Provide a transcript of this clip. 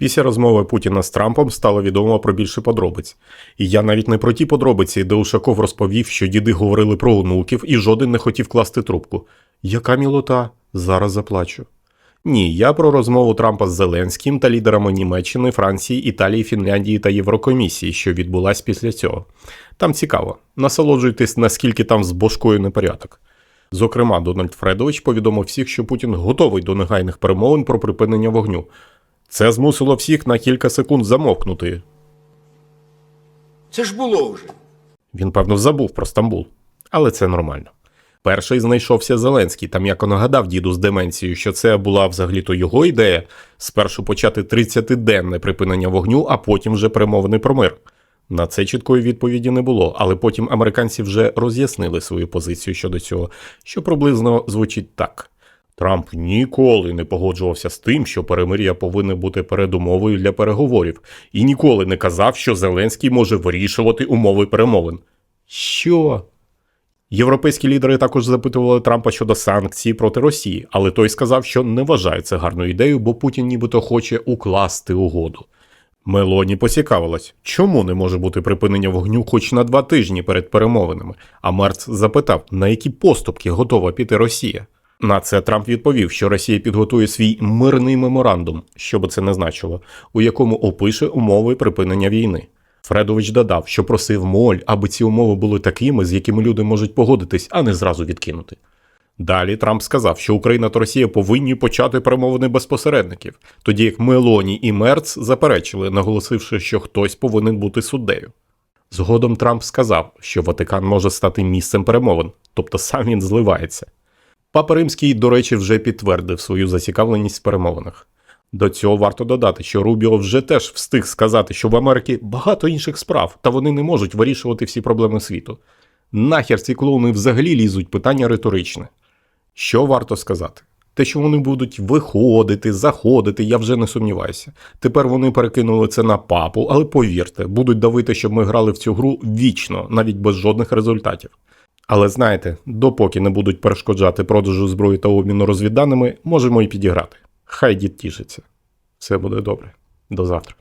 Після розмови Путіна з Трампом стало відомо про більше подробиць. І я навіть не про ті подробиці, де Ушаков розповів, що діди говорили про онуків, і жоден не хотів класти трубку. Яка мілота? Зараз заплачу. Ні, я про розмову Трампа з Зеленським та лідерами Німеччини, Франції, Італії, Фінляндії та Єврокомісії, що відбулась після цього. Там цікаво. Насолоджуйтесь, наскільки там з бошкою непорядок. Зокрема, Дональд Фредович повідомив всіх, що Путін готовий до негайних перемовин про припинення вогню. Це змусило всіх на кілька секунд замовкнути. Це ж було вже. Він, певно, забув про Стамбул. Але це нормально. Перший знайшовся Зеленський, там як нагадав діду з деменцією, що це була взагалі-то його ідея спершу почати 30-денне припинення вогню, а потім вже перемовини про мир. На це чіткої відповіді не було, але потім американці вже роз'яснили свою позицію щодо цього, що приблизно звучить так. Трамп ніколи не погоджувався з тим, що перемир'я повинне бути передумовою для переговорів, і ніколи не казав, що Зеленський може вирішувати умови перемовин. Що? Європейські лідери також запитували Трампа щодо санкцій проти Росії, але той сказав, що не вважає це гарною ідеєю, бо Путін нібито хоче укласти угоду. Мелоні поцікавилась, чому не може бути припинення вогню хоч на два тижні перед перемовинами, а Мерц запитав, на які поступки готова піти Росія. На це Трамп відповів, що Росія підготує свій мирний меморандум, що би це не значило, у якому опише умови припинення війни. Фредович додав, що просив моль, аби ці умови були такими, з якими люди можуть погодитись, а не зразу відкинути. Далі Трамп сказав, що Україна та Росія повинні почати перемовини без посередників, тоді як Мелоні і Мерц заперечили, наголосивши, що хтось повинен бути суддею. Згодом Трамп сказав, що Ватикан може стати місцем перемовин, тобто сам він зливається. Папа Римський, до речі, вже підтвердив свою зацікавленість в перемовинах. До цього варто додати, що Рубіо вже теж встиг сказати, що в Америці багато інших справ, та вони не можуть вирішувати всі проблеми світу. Нахер ці клоуни взагалі лізуть питання риторичне. Що варто сказати? Те, що вони будуть виходити, заходити, я вже не сумніваюся. Тепер вони перекинули це на папу, але повірте, будуть давити, щоб ми грали в цю гру вічно, навіть без жодних результатів. Але знаєте, допоки не будуть перешкоджати продажу зброї та обміну розвідданими, можемо і підіграти. Хай дід тішиться. Все буде добре. До завтра.